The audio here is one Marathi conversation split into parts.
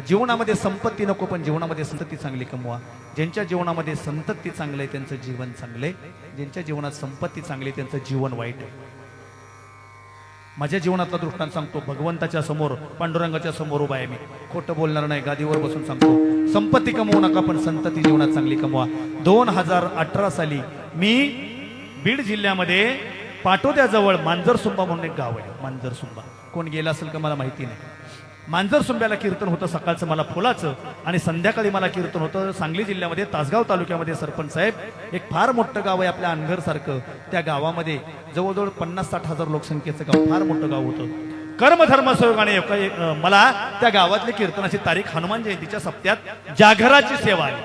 जीवनामध्ये संपत्ती नको पण जीवनामध्ये संतती चांगली कमवा. ज्यांच्या जीवनामध्ये संतती चांगलं आहे त्यांचं जीवन चांगलं आहे. ज्यांच्या जीवनात संपत्ती चांगली आहे त्यांचं जीवन वाईट आहे. माझ्या जीवनातला दृष्टांत सांगतो भगवंताच्या समोर पांडुरंगाच्या समोर उभा आहे मी. खोटं बोलणार नाही गादीवर बसून सांगतो. संपत्ती कमवू नका पण संतती जीवनात चांगली कमवा. दोन हजार अठरा साली मी बीड जिल्ह्यामध्ये पाटोद्याजवळ मांजरसुंबा म्हणून एक गाव आहे मांजरसुंबा. कोण गेला असेल का मला माहिती नाही. मांजरसुंब्याला कीर्तन होतं सकाळचं मला फुलाचं आणि संध्याकाळी मला कीर्तन होतं. सांगली जिल्ह्यामध्ये तासगाव तालुक्यामध्ये सरपंच साहेब एक फार मोठं गाव आहे आपल्या अनघरसारखं. त्या गावामध्ये जवळजवळ पन्नास साठ हजार लोकसंख्येचं गाव फार मोठं गाव होतं. कर्मधर्म सहयोगाने एक- मला त्या गावातली कीर्तनाची तारीख हनुमान जयंतीच्या सप्त्यात जागराची सेवा आली.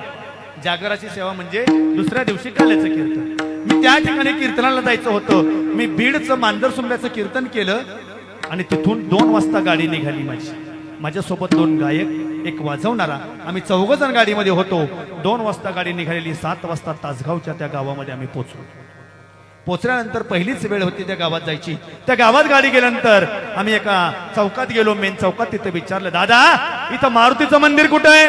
जागराची सेवा म्हणजे दुसऱ्या दिवशी काल्याचं कीर्तन. मी त्या ठिकाणी कीर्तनाला जायचं होतं. मी बीडचं मांजर सुंब्याचं कीर्तन केलं आणि तिथून दोन वाजता गाडी निघाली माझी. माझ्यासोबत दोन गायक एक वाजवणारा. आम्ही चौघ जण गाडीमध्ये होतो. दोन वाजता गाडी निघालेली सात वाजता तासगावच्या त्या गावामध्ये आम्ही पोचलो. पोचल्यानंतर पहिलीच वेळ होती त्या गावात जायची. त्या गावात गाडी गेल्यानंतर आम्ही एका चौकात गेलो मेन चौकात तिथे विचारलं दादा इथं मारुतीचं मंदिर कुठं आहे?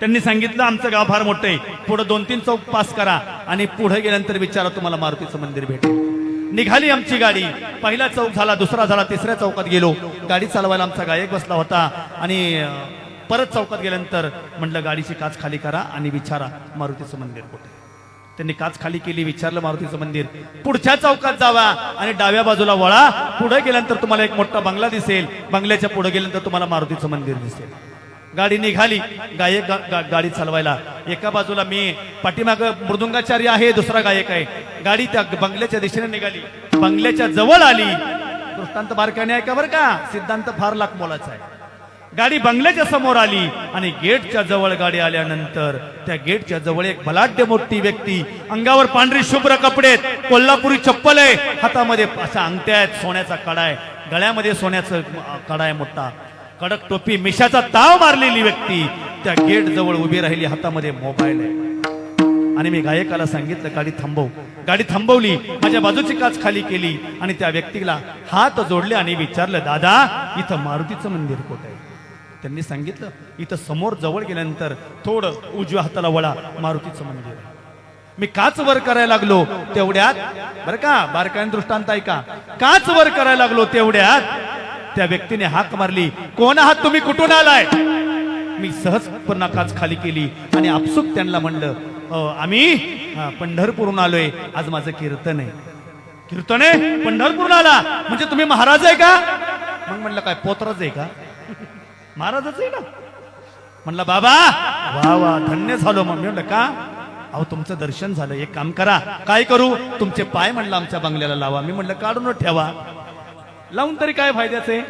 त्यांनी सांगितलं आमचं गाव फार मोठं आहे. पुढे दोन तीन चौक पास करा. आणि पुढे गेल्यानंतर विचारा तुम्हाला मारुतीचं मंदिर भेटेल. निघाली आमची गाडी. पहिला चौक झाला दुसरा झाला तिसऱ्या चौकात गेलो. गाडी चालवायला आमचा गायक बसला होता. आणि परत चौकात गेल्यानंतर म्हटलं गाडीची काच खाली करा आणि विचारा मारुतीचं मंदिर कुठे? त्यांनी काच खाली केली विचारलं मारुतीचं मंदिर. पुढच्या चौकात जावा आणि डाव्या बाजूला वळा. पुढे गेल्यानंतर तुम्हाला एक मोठा बंगला दिसेल. बंगल्याच्या पुढे गेल्यानंतर तुम्हाला मारुतीचं मंदिर दिसेल. गाडी निघाली. गायक गा- गा- गाडी चालवायला. एका बाजूला मी पाठीमाग मृदुंगाचार्य आहे दुसरा गायक आहे. गाडी त्या बंगल्याच्या दिशेने निघाली. बंगल्याच्या जवळ आली. दृष्टांत बारकाने आहे का बरं का. सिद्धांत फार लाख मोलाचा आहे. गाडी बंगल्याच्या समोर आली आणि गेटच्या जवळ गाडी आल्यानंतर त्या गेटच्या जवळ एक बलाढ्य मोठी व्यक्ती अंगावर पांढरी शुभ्र कपडे आहेत, कोल्हापुरी चप्पल आहे. हातामध्ये अशा अंगठ्या आहेत. सोन्याचा कडा आहे गळ्यामध्ये सोन्याचा कडा आहे मोठा. कडक टोपी मिशाचा ताव मारलेली व्यक्ती. त्या गेट जवळ उभी राहिली हातामध्ये मोबाईल आहे. आणि मी गायकाला सांगितलं गाडी थांबव. गाडी थांबवली माझ्या बाजूची काच खाली केली आणि त्या व्यक्तीला हात जोडले आणि विचारलं दादा इथं मारुतीचं मंदिर कुठं आहे? त्यांनी सांगितलं इथं समोर जवळ गेल्यानंतर थोडं उजव्या हाताला वळा मारुतीचं मंदिर आहे. मी काच वर करायला लागलो तेवढ्यात बरं का बारकाईन दृष्टांत ऐका. काच वर करायला लागलो तेवढ्यात त्या व्यक्तीने हाक मारली. कोण आहात तुम्ही? कुठून आलाय? मी सहज पुन्हा खाली केली आणि आपसुक त्यांना म्हणलं आम्ही हा, आलोय. आज माझं कीर्तन आहे. कीर्तन आहे? पंढरपूरून आला? म्हणजे तुम्ही महाराज आहे का? मग म्हणलं काय पोतराज आहे का? महाराजच आहे ना. म्हणलं बाबा वा वा धन्य झालो मग. मी म्हणलं का? अहो तुमचं दर्शन झालं. एक काम करा. काय करू? तुमचे पाय म्हणलं आमच्या बंगल्याला लावा. मी म्हणलं काढूनच ठेवा. लावून तरी काय फायद्याचे?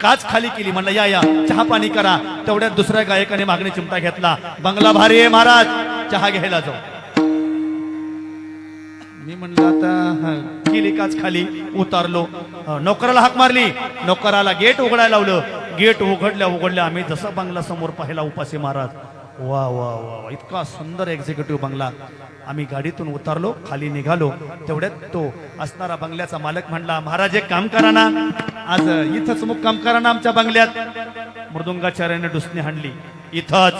काच खाली केली म्हणलं या या चहा पाणी करा. तेवढ्यात दुसऱ्या गायकाने मागणी चिमटा घेतला. बंगला भारी आहे महाराज. चहा घ्यायला जाऊ. मी म्हणलं आता हा, केली काच खाली उतारलो. नोकराला हाक मारली. नोकराला गेट उघडायला लावलं. गेट उघडल्या उघडल्या आम्ही जसं बंगला समोर पाहिला उपासी महाराज. वा वा वा वा. इतका सुंदर एक्झिक्युटिव्ह बंगला. आम्ही गाडीतून उतरलो खाली निघालो. तेवढ्यात तो असणारा बंगल्याचा मालक म्हणला महाराज एक काम करा ना. आज इथंच मुक्काम करा ना आमच्या बंगल्यात. मृदुंगाचार्याने डुसणी हाणली. इथंच.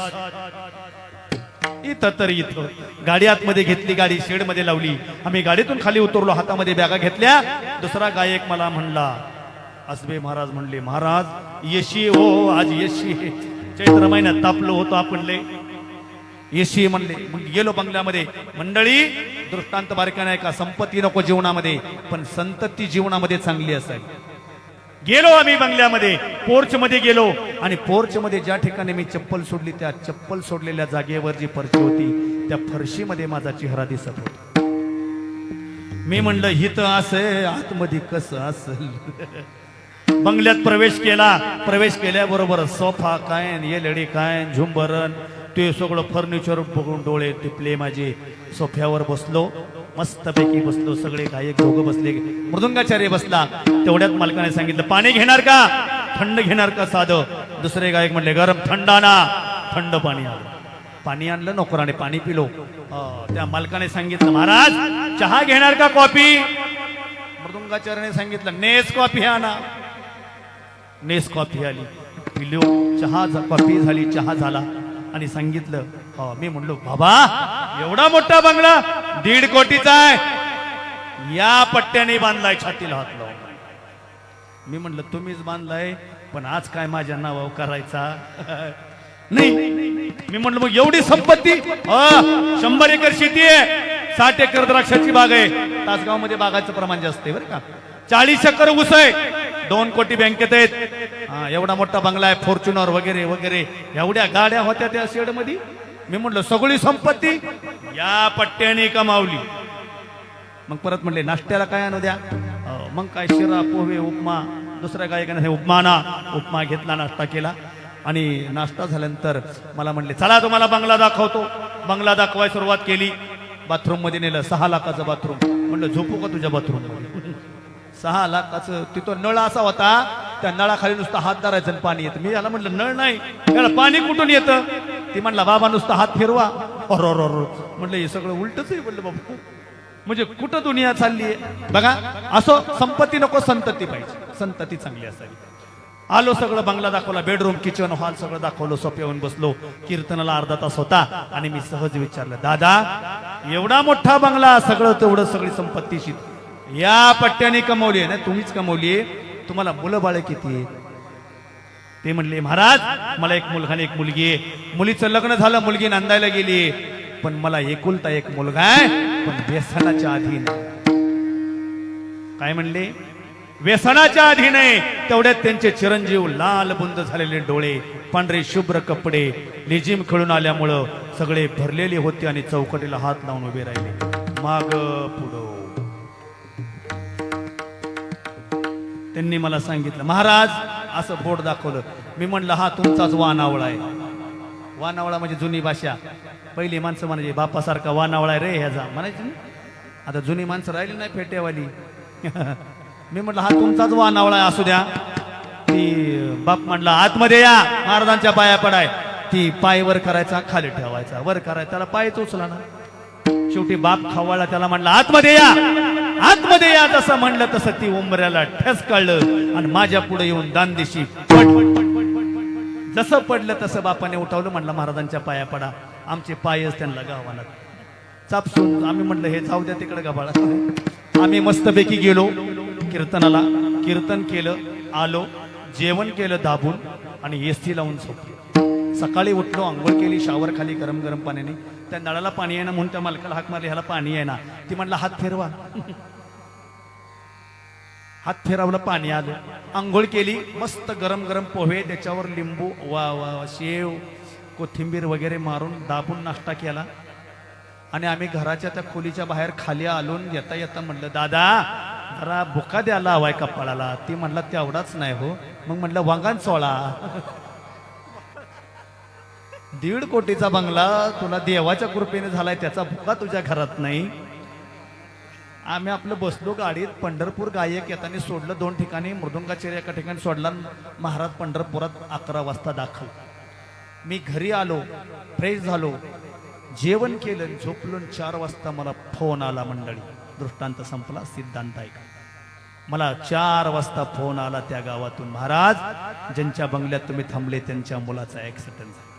इथं तर इथं. गाडी आतमध्ये घेतली गाडी शेडमध्ये लावली. आम्ही गाडीतून खाली उतरलो हातामध्ये बॅगा घेतल्या. दुसरा गायक मला म्हणला असबे महाराज म्हणले महाराज येशी हो आज येशी. चैत्र महिन्यात तापलो होतो आपण ले येशी म्हणले. मग गेलो बंगल्यामध्ये. मंडळी दृष्टांत बारकाने का? संपत्ती नको जीवनामध्ये पण संतती जीवनामध्ये चांगली असावी. गेलो आम्ही बंगल्यामध्ये. पोर्च मध्ये गेलो. आणि पोर्च मध्ये ज्या ठिकाणी मी चप्पल सोडली त्या चप्पल सोडलेल्या जागेवर जी फरशी होती त्या फरशीमध्ये माझा चेहरा दिसत होता. मी म्हणलं हित असे आतमध्ये कसं असेल? बंगल्यात प्रवेश केला. प्रवेश केल्याबरोबर सोफा कायन येलडी कायन झुंबरन ते सगळं फर्निचर बघून डोळे टिपले माझे. सोफ्यावर बसलो. मस्तपैकी बसलो. सगळे गायक दोघं बसले. मृदुंगाचार्य बसला. तेवढ्यात मालकाने सांगितलं पाणी घेणार का? थंड घेणार का साधं? दुसरे गायक म्हणले गरम थंड आणा. थंड पाणी आलं पाणी आणलं नोकराने पाणी पिलो. त्या मालकाने सांगितलं महाराज चहा घेणार का कॉफी? मृदुंगाचार्याने सांगितलं नेस कॉफी आणा. नेस कॉफी आली. पिलो चहा कॉफी झाली चहा झाला. आणि सांगितलं मी म्हणलो बाबा एवढा मोठा बंगला दीड कोटीचा आहे. या पट्ट्याने बांधलाय छातीला हात लावून. मी म्हणलं तुम्हीच बांधलाय पण आज काय माझ्या नावावर करायचा? नाही. मी म्हणलं मग एवढी संपत्ती? शंभर एकर शेती आहे. साठ एकर द्राक्षाची बाग आहे. तासगावमध्ये बागाचं प्रमाण जास्त आहे बरं का. चाळीस एकर ऊस आहे. दोन कोटी बँकेत आहेत. एवढा मोठा बंगला आहे फॉर्च्युनर वगैरे वगैरे. एवढ्या गाड्या होत्या त्या शेडमध्ये मी म्हणलं सगळी संपत्ती या पट्ट्याने कमावली. मग परत म्हणले नाश्त्याला काय आणू द्या? मग काय शिरा पोहे उपमा दुसऱ्या गायकाने हे उपमा ना उपमा घेतला नाश्ता केला. आणि नाश्ता झाल्यानंतर मला म्हणले चला तुम्हाला बंगला दाखवतो. बंगला दाखवाय सुरुवात केली. बाथरूममध्ये नेलं सहा लाखाचं बाथरूम. म्हणलं झोपू का तुझ्या बाथरूममध्ये सहा लाखाचं तिथं नळ असा होता त्या नळाखाली नुसतं हात धरायचं आणि पाणी येतं. मी याला म्हणलं नळ नाही त्याला पाणी कुठून येतं? ती म्हणला बाबा नुसतं हात फिरवा. अर म्हणलं हे सगळं उलटच आहे. म्हणलं बाबा म्हणजे कुठं दुनिया चालली आहे? बघा असो संपत्ती नको संतती पाहिजे. संतती चांगली असावी. आलो सगळं बंगला दाखवला बेडरूम किचन हॉल सगळं दाखवलं सोपे येऊन बसलो. कीर्तनाला अर्धा तास होता आणि मी सहज विचारलं दादा एवढा मोठा बंगला सगळं तेवढं सगळी संपत्तीशी या पट्ट्याने कमवली आहे ना तुम्हीच कमवली तुम्हाला मुलं बाळ किती ते म्हणले महाराज मला एक मुलगा आणि एक मुलगी मुलीचं लग्न झालं मुलगी नांदायला गेली पण मला एकुलता एक मुलगा आहे पण व्यसनाच्या अधीन काय म्हणले? व्यसनाच्या अधीन आहे. तेवढ्यात त्यांचे चिरंजीव लाल बुंद झालेले डोळे पांढरे शुभ्र कपडे लेजिम खेळून आल्यामुळं सगळे भरलेले होते आणि चौकटीला हात लावून उभे राहिले. माग पुढं. त्यांनी मला सांगितलं महाराज असं बोट दाखवलं. मी म्हणलं हा तुमचाच वानावळा आहे. वानावळा म्हणजे जुनी भाषा. पहिली माणसं म्हणायची बापासारखा वानावळा आहे रे ह्याचा. म्हणायची आता जुनी माणसं राहिली नाही फेट्यावाली. मी म्हटलं हा तुमचाच वानावळा आहे असू द्या. ती बाप म्हणला आतमध्ये या महाराजांच्या पाया पडाय. ती पाय वर करायचा खाली ठेवायचा. वर करायचा त्याला पाय उचला ना. शेवटी बाप खवळला त्याला म्हणला आतमध्ये या. आतमध्ये या तसं म्हणलं तसं ती उंबऱ्याला ठस कळलं आणि माझ्या पुढे येऊन दानदेशी जसं पडलं तसं बापाने उठवलं म्हणलं महाराजांच्या पाया पडा. आमचे पायच त्यांना गावाला. चापसून आम्ही म्हणलं हे जाऊ द्या तिकडे गबाळा. आम्ही मस्तपैकी गेलो कीर्तनाला. कीर्तन केलं आलो जेवण केलं दाबून आणि एस टी लावून झोपलो. सकाळी उठलो आंघोळ केली शावर खाली गरम गरम पाण्याने. त्या नळाला पाणी आहे ना म्हणून त्या मालकाला हाक मारली ह्याला पाणी आहे ना. ती म्हटलं हात फिरवा. हात फिरवलं पाणी आलं. आंघोळ केली मस्त गरम गरम पोहे त्याच्यावर लिंबू वा वा शेव कोथिंबीर वगैरे मारून दाबून नाश्ता केला. आणि आम्ही घराच्या त्या खोलीच्या बाहेर खाली आलून येता येता म्हणलं दादा जरा भुका द्यायला हवाय कपाळाला. ती म्हणला तेवढाच नाही हो. मग म्हणलं वांगान सोळा. दीड कोटीचा बंगला तुला देवाच्या कृपेने झालाय त्याचा भुका तुझ्या घरात नाही. आम्ही आपलं बसलो गाडीत पंढरपूर गायक येताना सोडलं दोन ठिकाणी मृदुंगाचेर एका ठिकाणी सोडला महाराज पंढरपुरात अकरा वाजता दाखल. मी घरी आलो फ्रेश झालो जेवण केलं झोपलून चार वाजता मला फोन आला मंडळी. दृष्टांत संपला सिद्धांत ऐका. मला चार वाजता फोन आला त्या गावातून महाराज ज्यांच्या बंगल्यात तुम्ही थांबले त्यांच्या मुलाचा ऍक्सिडेंट झाला.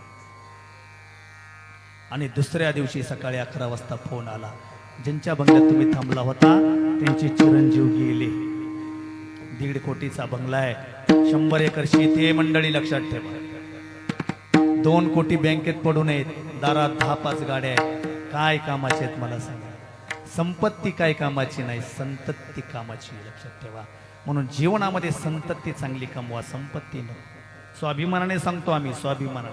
आणि दुसऱ्या दिवशी सकाळी अकरा वाजता फोन आला. ज्यांच्या बंगल्यात तुम्ही थांबला होता त्यांचे चिरंजीव गेले. दीड कोटीचा बंगला आहे. शंभर एकर शेती आहे मंडळी लक्षात ठेवा. दोन कोटी बँकेत पडू नयेत. दारात दहा पाच गाड्या आहेत. काय कामाचे आहेत मला सांगा. संपत्ती काय कामाची नाही संतत्ती कामाची लक्षात ठेवा. म्हणून जीवनामध्ये संतत्ती चांगली कमवा संपत्ती न. स्वाभिमानाने सांगतो आम्ही स्वाभिमानाने